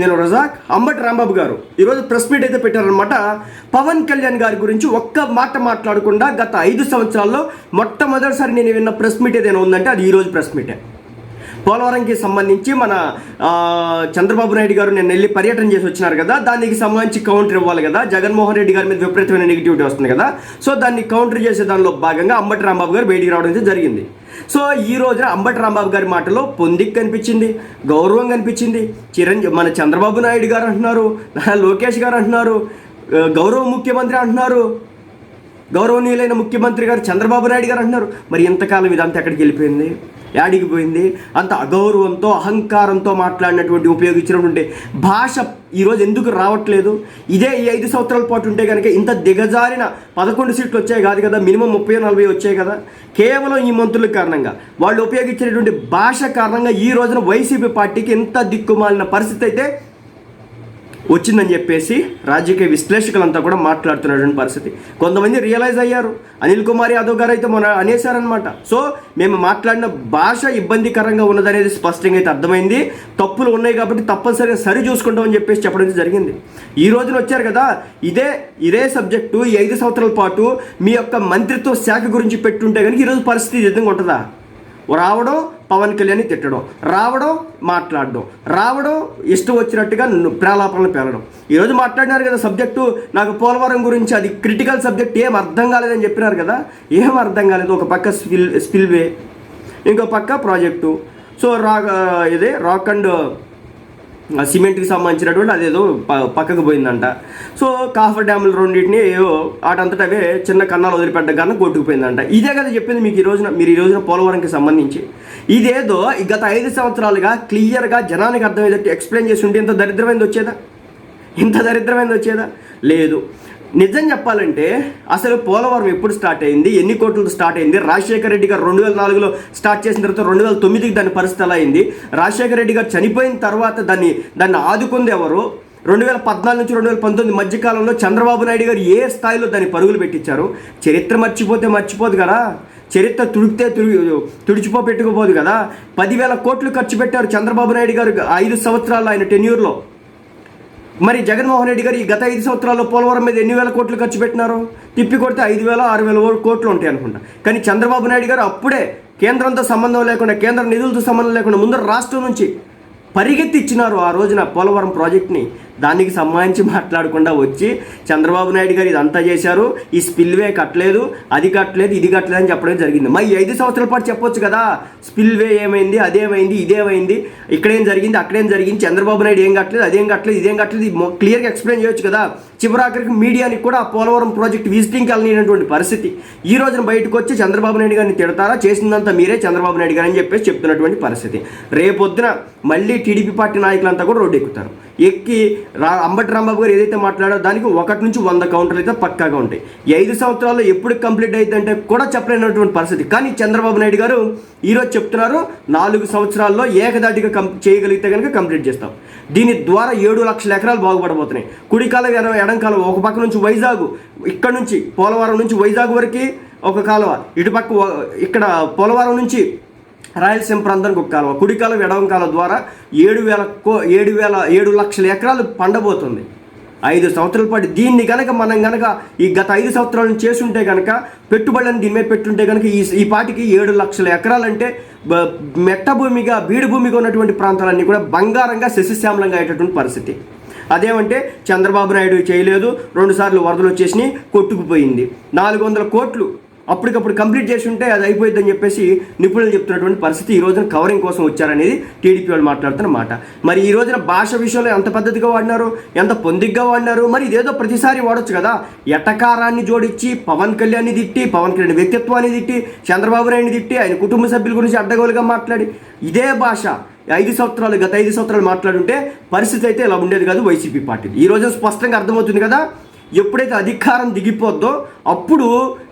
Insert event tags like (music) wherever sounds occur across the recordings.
నేను రజాక్ అంబటి రాంబాబు గారు. ఈరోజు ప్రెస్ మీట్ అయితే పెట్టారనమాట పవన్ కళ్యాణ్ గారి గురించి ఒక్క మాట మాట్లాడకుండా గత ఐదు సంవత్సరాల్లో మొట్టమొదటిసారి నేను విన్న ప్రెస్ మీట్ ఏదైనా ఉందంటే అది ఈరోజు ప్రెస్ మీటే. పోలవరంకి సంబంధించి మన చంద్రబాబు నాయుడు గారు నేను వెళ్ళి పర్యటన చేసి వచ్చినారు కదా దానికి సంబంధించి కౌంటర్ ఇవ్వాలి కదా జగన్మోహన్ రెడ్డి గారి మీద విపరీతమైన నెగిటివిటీ వస్తుంది కదా సో దాన్ని కౌంటర్ చేసే దానిలో భాగంగా అంబటి రాంబాబు గారు బయటికి రావడం జరిగింది. సో ఈ రోజున అంబటి రాంబాబు గారి మాటలో పొందిక్ కనిపించింది గౌరవం కనిపించింది చిరంజీవి మన చంద్రబాబు నాయుడు గారు అంటున్నారు (laughs) లోకేష్ గారు అంటున్నారు గౌరవ ముఖ్యమంత్రి అంటున్నారు గౌరవనీయులైన ముఖ్యమంత్రి గారు చంద్రబాబు నాయుడు గారు అంటున్నారు మరి ఇంతకాలం ఇదంతా ఎక్కడికి వెళ్ళిపోయింది? యాడికి పోయింది అంత అగౌరవంతో అహంకారంతో మాట్లాడినటువంటి ఉపయోగించినటువంటి భాష ఈరోజు ఎందుకు రావట్లేదు? ఇదే ఈ ఐదు సంవత్సరాల పాటు ఉంటే కనుక ఇంత దిగజారిన పదకొండు సీట్లు వచ్చాయి కాదు కదా? మినిమం ముప్పై నలభై వచ్చాయి కదా? కేవలం ఈ మంత్రుల కారణంగా. వాళ్ళు ఉపయోగించినటువంటి భాష కారణంగా ఈ రోజున వైసీపీ పార్టీకి ఇంత దిక్కుమాలిన పరిస్థితి అయితే వచ్చిందని చెప్పేసి రాజకీయ విశ్లేషకులంతా కూడా మాట్లాడుతున్నటువంటి పరిస్థితి. కొంతమంది రియలైజ్ అయ్యారు. అనిల్ కుమార్ యాదవ్ గారు అయితే మొన్న అనేశారనమాట సో మేము మాట్లాడిన భాష ఇబ్బందికరంగా ఉన్నదనేది స్పష్టంగా అయితే అర్థమైంది. తప్పులు ఉన్నాయి కాబట్టి తప్పనిసరిగా సరి చూసుకుంటామని చెప్పేసి చెప్పడం జరిగింది. ఈ రోజున వచ్చారు కదా ఇదే ఇదే సబ్జెక్టు ఈ ఐదు సంవత్సరాల పాటు మీ యొక్క మంత్రిత్వ శాఖ గురించి పెట్టుంటే కనుక ఈరోజు పరిస్థితి విధంగా ఉంటుందా? రావడం పవన్ కళ్యాణ్ తిట్టడం రావడం మాట్లాడడం రావడం ఇష్టం వచ్చినట్టుగా ను- పేలడం. ఈరోజు మాట్లాడినారు కదా సబ్జెక్టు నాకు పోలవరం గురించి అది క్రిటికల్ సబ్జెక్ట్ ఏం అర్థం కాలేదని చెప్పినారు కదా ఏం అర్థం కాలేదు. ఒక పక్క స్పిల్ స్పిల్వే ఇంకో పక్క ప్రాజెక్టు. సో రా ఇదే రాక్ అండ్ సిమెంట్కి సంబంధించినటువంటి అదేదో ప- పక్కకు పోయిందంట. సో కాఫర్ డ్యాములు రెండింటిని ఏవో ఆటంతట అవే చిన్న కన్నాలు వదిలిపెట్ట కన్నా కొట్టుకుపోయిందంట ఇదే కదా చెప్పింది మీకు ఈ రోజున మీరు ఈ రోజున పోలవరంకి సంబంధించి. ఇదేదో ఈ గత ఐదు సంవత్సరాలుగా క్లియర్గా జనానికి అర్థమయ్యేటట్టు ఎక్స్ప్లెయిన్ చేసి ఉంటే ఇంత దరిద్రమైంది వచ్చేదా? ఇంత దరిద్రమైంది వచ్చేదా? లేదు. నిజం చెప్పాలంటే అసలు పోలవరం ఎప్పుడు స్టార్ట్ అయింది? ఎన్ని కోట్లతో స్టార్ట్ అయింది? రాజశేఖర రెడ్డి గారు రెండు వేల నాలుగులో స్టార్ట్ చేసిన తర్వాత రెండు వేల తొమ్మిదికి దాని పరిస్థితి ఎలా అయింది? రాజశేఖర రెడ్డి గారు చనిపోయిన తర్వాత దాన్ని దాన్ని ఆదుకుంది ఎవరు? రెండు వేల పద్నాలుగు నుంచి రెండు వేల పంతొమ్మిది మధ్యకాలంలో చంద్రబాబు నాయుడు గారు ఏ స్థాయిలో దాన్ని పరుగులు పెట్టించారు? చరిత్ర మర్చిపోతే మర్చిపోదు కదా. చరిత్ర తుడిపితే తుడి తుడిచిపో పెట్టుకోపోదు కదా. పదివేల కోట్లు ఖర్చు పెట్టారు చంద్రబాబు నాయుడు గారు ఐదు సంవత్సరాలు ఆయన టెన్యూర్లో. మరి జగన్మోహన్ రెడ్డి గారు ఈ గత ఐదు సంవత్సరాల్లో పోలవరం మీద ఎన్ని వేల కోట్లు ఖర్చు పెట్టినారు? తిప్పి కొడితే ఐదు వేల ఆరు వేల ఓ- కోట్లు ఉంటాయి అనుకుంటా. కానీ చంద్రబాబు నాయుడు గారు అప్పుడే కేంద్రంతో సంబంధం లేకుండా కేంద్ర నిధులతో సంబంధం లేకుండా ముందర రాష్ట్రం నుంచి పరిగెత్తి ఇచ్చినారు ఆ రోజున పోలవరం ప్రాజెక్ట్ని. దానికి సంబంధించి మాట్లాడకుండా వచ్చి చంద్రబాబు నాయుడు గారు ఇదంతా చేశారు. ఈ స్పిల్వే కట్టలేదు అది కట్టలేదు ఇది కట్టలేదు అని చెప్పడం జరిగింది. మరి ఐదు సంవత్సరాల పాటు చెప్పొచ్చు కదా. స్పిల్వే ఏమైంది అదేమైంది ఇదేమైంది ఇక్కడేం జరిగింది అక్కడేం జరిగింది చంద్రబాబు నాయుడు ఏం కట్టలేదు అదేం కట్టలేదు ఇదేం కట్టలేదు క్లియర్గా ఎక్స్ప్లెయిన్ చేయొచ్చు కదా. చివరాఖరికి మీడియానికి కూడా ఆ పోలవరం ప్రాజెక్ట్ విజిటింగ్కి వెళ్ళినటువంటి పరిస్థితి. ఈ రోజున బయటకు వచ్చి చంద్రబాబు నాయుడు గారిని తిడతారా? చేసిందంతా మీరే చంద్రబాబు నాయుడు గారు అని చెప్పేసి చెప్తున్నటువంటి పరిస్థితి. రేపొద్దున మళ్ళీ టీడీపీ పార్టీ నాయకులంతా కూడా రోడ్డు ఎక్కుతారు. ఎక్కి రా అంబటి రాంబాబు గారు ఏదైతే మాట్లాడో దానికి ఒకటి నుంచి వంద కౌంటర్లు అయితే పక్కాగా ఉంటాయి. ఈ ఐదు సంవత్సరాల్లో ఎప్పుడు కంప్లీట్ అయిందంటే కూడా చెప్పలేనటువంటి పరిస్థితి. కానీ చంద్రబాబు నాయుడు గారు ఈరోజు చెప్తున్నారు నాలుగు సంవత్సరాల్లో ఏకదాటిగా కం చేయగలిగితే కనుక కంప్లీట్ చేస్తాం. దీని ద్వారా ఏడు లక్షల ఎకరాలు బాగుపడబోతున్నాయి. కుడికాలం ఎడ ఎడంకాలం ఒక పక్క నుంచి వైజాగ్ ఇక్కడ నుంచి పోలవరం నుంచి వైజాగ్ వరకు ఒక కాలువ ఇటుపక్క ఇక్కడ పోలవరం నుంచి రాయలసీమ ప్రాంతానికి ఒక కాలువ. కుడికాలం ఎడవం కాలువ ద్వారా ఏడు వేల కో ఏడు వేల ఏడు లక్షల ఎకరాలు పండబోతుంది. ఐదు సంవత్సరాల పాటు దీన్ని కనుక మనం కనుక ఈ గత ఐదు సంవత్సరాలను చేసుంటే కనుక పెట్టుబడులను దీని మీద పెట్టుంటే కనుక ఈ ఈ పాటికి ఏడు లక్షల ఎకరాలంటే మెట్ట భూమిగా బీడు భూమిగా ఉన్నటువంటి ప్రాంతాలన్నీ కూడా బంగారంగా శశిశ్యామలంగా అయ్యేటటువంటి పరిస్థితి. అదేమంటే చంద్రబాబు నాయుడు చేయలేదు రెండుసార్లు వరదలు వచ్చేసినాయి కొట్టుకుపోయింది. నాలుగు వందల కోట్లు అప్పటికప్పుడు కంప్లీట్ చేసి ఉంటే అది అయిపోయిందని చెప్పేసి నిపుణులు చెప్తున్నటువంటి పరిస్థితి ఈ రోజున కవరింగ్ కోసం వచ్చారనేది టీడీపీ వాళ్ళు మాట్లాడుతున్న మాట. మరి ఈ రోజున భాష విషయంలో ఎంత పద్ధతిగా వాడినారు? ఎంత పొందిగ్గా వాడినారు? మరి ఇదేదో ప్రతిసారి వాడొచ్చు కదా. ఎటకారాన్ని జోడించి పవన్ కళ్యాణ్ని తిట్టి పవన్ కళ్యాణ్ వ్యక్తిత్వాన్ని తిట్టి చంద్రబాబు నాయుడిని తిట్టి ఆయన కుటుంబ సభ్యుల గురించి అడ్డగోలుగా మాట్లాడి ఇదే భాష ఐదు సంవత్సరాలు గత ఐదు సంవత్సరాలు మాట్లాడుంటే పరిస్థితి అయితే ఇలా ఉండేది కాదు వైసీపీ పార్టీ ఈ రోజు స్పష్టంగా అర్థమవుతుంది కదా ఎప్పుడైతే అధికారం దిగిపోద్దో అప్పుడు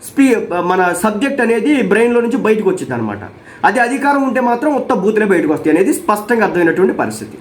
స్పీ మన సబ్జెక్ట్ అనేది బ్రెయిన్లో నుంచి బయటకు వచ్చింది అనమాట అది అధికారం ఉంటే మాత్రం ఉత్త బూతులే బయటకు వస్తాయి అనేది స్పష్టంగా అర్థమైనటువంటి పరిస్థితి.